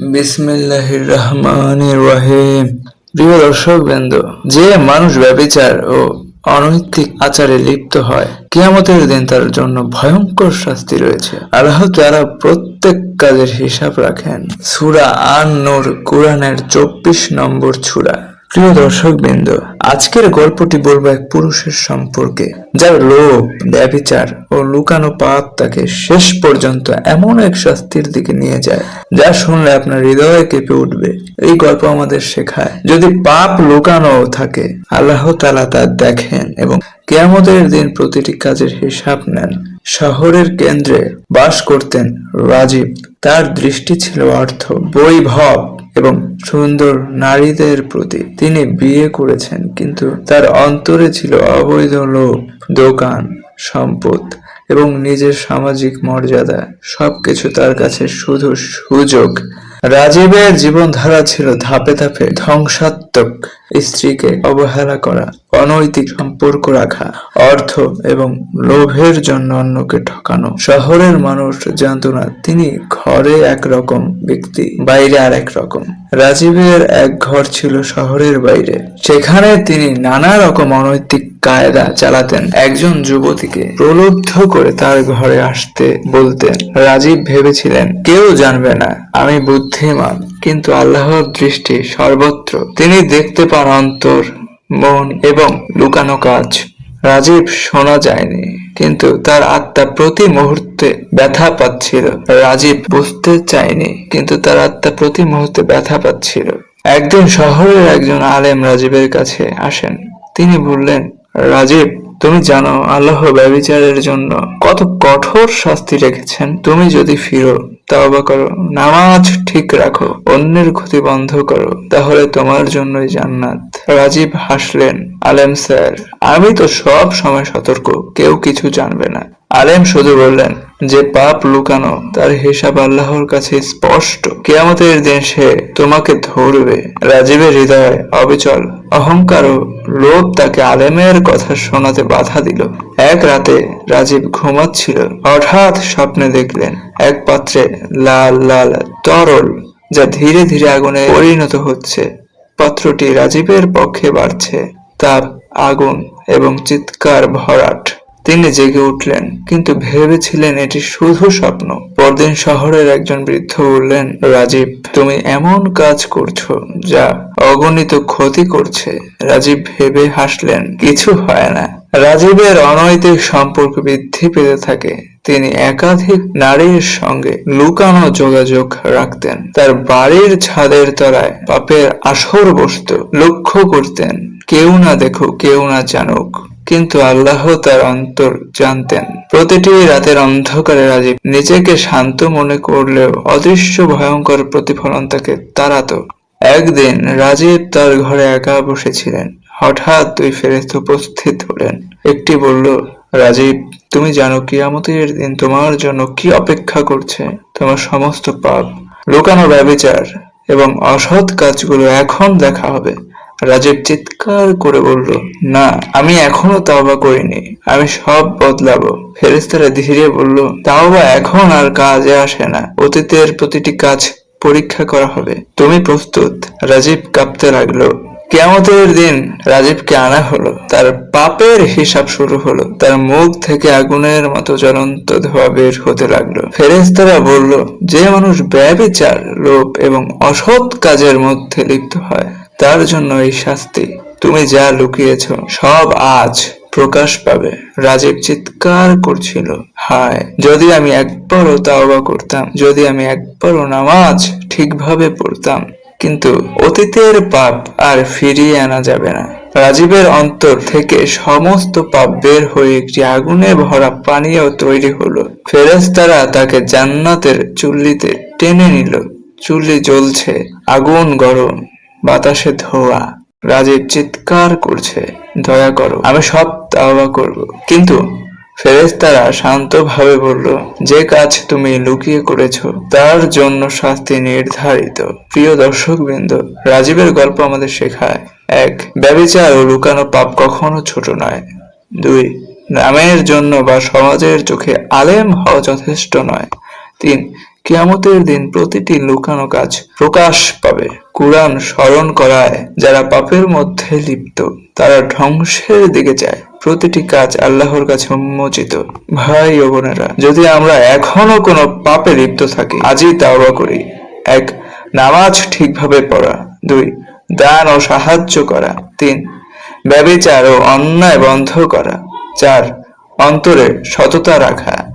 বিসমিল্লাহির রহমানির রহিম। প্রিয় দর্শক বৃন্দ যে মানুষ ব্যবিচার ও অনৈতিক আচারে লিপ্ত হয়, কিয়ামতের দিন তার জন্য ভয়ঙ্কর শাস্তি রয়েছে। আল্লাহ তারা প্রত্যেক কাজের হিসাব রাখেন। সুরা আন নূর কোরআনের চব্বিশ নম্বর ছুরা প্রিয় দর্শক বৃন্দ আজকের গল্পটি বলব এক পুরুষের সম্পর্কে, যার লোভ, ব্যভিচার ও লুকানো পাপ তাকে শেষ পর্যন্ত এমন এক শাস্তির দিকে নিয়ে যায়, যা শুনলে আপনার হৃদয়ে কেঁপে উঠবে। এই গল্প আমাদের শেখায়, যদি পাপ লুকানো থাকে, আল্লাহ তালা তা দেখেন এবং কেয়ামতের দিন প্রতিটি কাজের হিসাব নেন। শহরের কেন্দ্রে বাস করতেন রাজীব, তার দৃষ্টি ছিল অর্থ, বৈভব। এবং সুন্দর নারীদের প্রতি তিনি বিয়ে করেছেন, কিন্তু তার অন্তরে ছিল অবৈধ লোভ, দোকান, সম্পদ এবং নিজের সামাজিক মর্যাদা। সবকিছু তার কাছে শুধু সুযোগ। রাজীবের জীবনধারা ছিল ধাপে ধাপে ধ্বংসাত্মক। স্ত্রীকে অবহেলা করা, অনৈতিক সম্পর্ক রাখা, অর্থ এবং লোভের জন্য অন্যকে ঠকানো। শহরের মানুষ জানত না, তিনি ঘরে একরকম ব্যক্তি, বাইরে আর রকম রাজীবের এক ঘর ছিল শহরের বাইরে। সেখানে তিনি নানা রকম অনৈতিক কায়দা চালাতেন। একজন যুবতীকে প্রলুব্ধ করে তার ঘরে আসতে বলতেন, রাজীব ভেবেছিলেন, কেউ জানবে না, আমি বুদ্ধিমান, কিন্তু আল্লাহর দৃষ্টি সর্বত্র। তিনি দেখতে পান অন্তর, মন এবং লুকানো কাজ। রাজীব শোনা যায়নি, কিন্তু তার আত্মা প্রতি মুহূর্তে ব্যথা পাচ্ছিল। রাজীব বুঝতে চায়নি, কিন্তু তার আত্মা প্রতি মুহূর্তে ব্যথা পাচ্ছিল। একদিন শহরের একজন আলেম রাজীবের কাছে আসেন। তিনি বললেন, রাজীব তুমি জানো, আল্লাহ ব্যবিচারের জন্য কত কঠোর শাস্তি রেখেছেন। তুমি যদি ফিরো, তাওবা করো, নামাজ ঠিক রাখো, অন্যের ক্ষতি বন্ধ করো, তাহলে তোমার জন্যই জান্নাত। রাজীব হাসলেন, আলেম স্যার, আমি তো সব সময় সতর্ক, কেউ কিছু জানবে না। আলেম শুধু বললেন যে পাপ লুকানো, তার হিসাব আল্লাহর কাছে স্পষ্ট। কেয়ামতের দিন সে তোমাকে ধরবে রাজীবের হৃদয়। অবিচল, অহংকার ও লোভ তাকে আলেমের কথা শোনাতে বাধা দিল। এক রাতে রাজীব ঘুমাচ্ছিল, হঠাৎ স্বপ্নে দেখলেন এক পাত্রে লাল লাল তরল যা ধীরে ধীরে আগুনে পরিণত হচ্ছে। পাত্রটি রাজীবের পক্ষে বাড়ছে, তার আগুন এবং চিৎকার ভরাট। তিনি জেগে উঠলেন, কিন্তু ভেবেছিলেন এটি শুধু স্বপ্ন। পরদিন শহরের একজন বৃদ্ধ বললেন, রাজীব, তুমি এমন কাজ করছ যা অগণিত ক্ষতি করছে। রাজীব ভেবে হাসলেন, কিছু হয় না। রাজীবের অনৈতিক সম্পর্ক বৃদ্ধি পেতে থাকে। তিনি একাধিক নারীর সঙ্গে লুকানো যোগাযোগ রাখতেন। তার বাড়ির ছাদের তলায় পাপের আসর বসত। লক্ষ্য করতেন, কেউ না দেখুক, কেউ না জানুক। কিন্তু আল্লাহ তার অন্তর জানতেন। প্রতিটি রাতের অন্ধকারে রাজীব নিজেকে শান্ত মনে করলেও অদৃশ্য ভয়ঙ্কর প্রতিফলন তাকে তাড়াতো। একদিন রাজীব তার ঘরে একা বসেছিলেন। হঠাৎ দুই ফেরেস্ত উপস্থিত হলেন। একটি বলল, রাজীব, তুমি জানো কিয়ামতের দিন তোমার জন্য কি অপেক্ষা করছে? তোমার সমস্ত পাপ, লুকানো ব্যবিচার এবং অসৎ কাজগুলো এখন দেখা হবে। রাজীব চিৎকার করে বলল, না, আমি এখনও তাওবা করিনি। আমি সব বদলাবো। ফেরেস্তারা ধীরে বলল, তাওবা এখন আর কাজে আসে না। অতীতের প্রতিটি কাজ পরীক্ষা করা হবে। তুমি প্রস্তুত? রাজীব কাঁপতে লাগল। কেয়ামতের দিন রাজীবকে আনা হলো। তার পাপের হিসাব শুরু হলো। তার মুখ থেকে আগুনের মতো জ্বলন্ত ধোয়া বের হতে লাগল। ফেরেস্তারা বলল, যে মানুষ ব্যবিচার, লোভ এবং অসৎ কাজের মধ্যে লিপ্ত হয় তার জন্য এই শাস্তি। তুমি যা লুকিয়েছ, সব আজ প্রকাশ পাবে। রাজীব চিৎকার করছিল, হায়, যদি আমি একবারও তাওবা করতাম, যদি আমি একবারও নামাজ ঠিকভাবে পড়তাম, কিন্তু অতীতের পাপ আর ফিরিয়ে আনা যাবে না। রাজীবের অন্তর থেকে সমস্ত পাপ বের হয়ে একটি আগুনে ভরা পানীয় তৈরি হলো। ফেরেশতারা তাকে জান্নাতের চুল্লিতে টেনে নিল। চুল্লি জ্বলছে, আগুন গরম। বাতাসে ধোয়া। রাজীব চিৎকার করছে, দয়া করো, আমি সব তাওবা করব। কিন্তু ফেরেশতারা শান্তভাবে বলল, যে কাজ তুমি লুকিয়ে করেছ, তার জন্য শাস্তি নির্ধারিত। প্রিয় দর্শকবৃন্দ, রাজীবের গল্প আমাদের শেখায়। এক ব্যবিচার ও লুকানো পাপ কখনো ছোট নয়। দুই, নামের জন্য বা সমাজের চোখে আলেম হওয়া যথেষ্ট নয়। তিন, কিয়ামতের দিন প্রতিটি লুকানো কাজ প্রকাশ পাবে। কোরআন স্মরণ করায়। যারা পাপের মধ্যে লিপ্ত, তারা ধ্বংসের দিকে যায়। প্রতিটি কাজ আল্লাহর কাছে উন্মোচিত। ভাই ও বোনেরা, যদি আমরা এখনও কোনো পাপে লিপ্ত থাকি, আজই তাওবা করি। এক, নামাজ ঠিকভাবে পড়া। দুই, দান ও সাহায্য করা। তিন, ব্যবিচার ও অন্যায় বন্ধ করা। চার, অন্তরে সততা রাখা।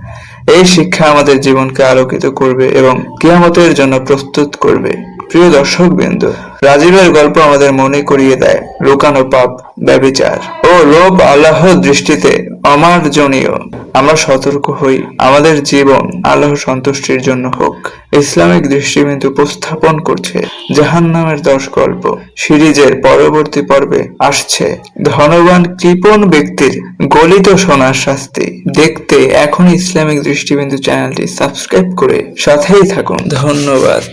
এই শিক্ষা আমাদের জীবনকে আলোকিত করবে এবং কিয়ামতের জন্য প্রস্তুত করবে। প্রিয় দর্শক বিন্দু রাজীবের গল্প আমাদের মনে করিয়ে দেয় লুকানো পাপ ব্যবিচার ও লোভ আল্লাহর দৃষ্টিতে অমার্জনীয়। আমরা সতর্ক হই, আমাদের জীবন আল্লাহ সন্তুষ্টির জন্য হোক। ইসলামিক দৃষ্টিবিন্দু উপস্থাপন করছে জাহান নামের দশ গল্প। সিরিজের পরবর্তী পর্বে আসছে ধনবান কৃপণ ব্যক্তির গলিত সোনার শাস্তি। দেখতে এখন ইসলামিক দৃষ্টিবিন্দু চ্যানেলটি সাবস্ক্রাইব করে সাথেই থাকুন। ধন্যবাদ।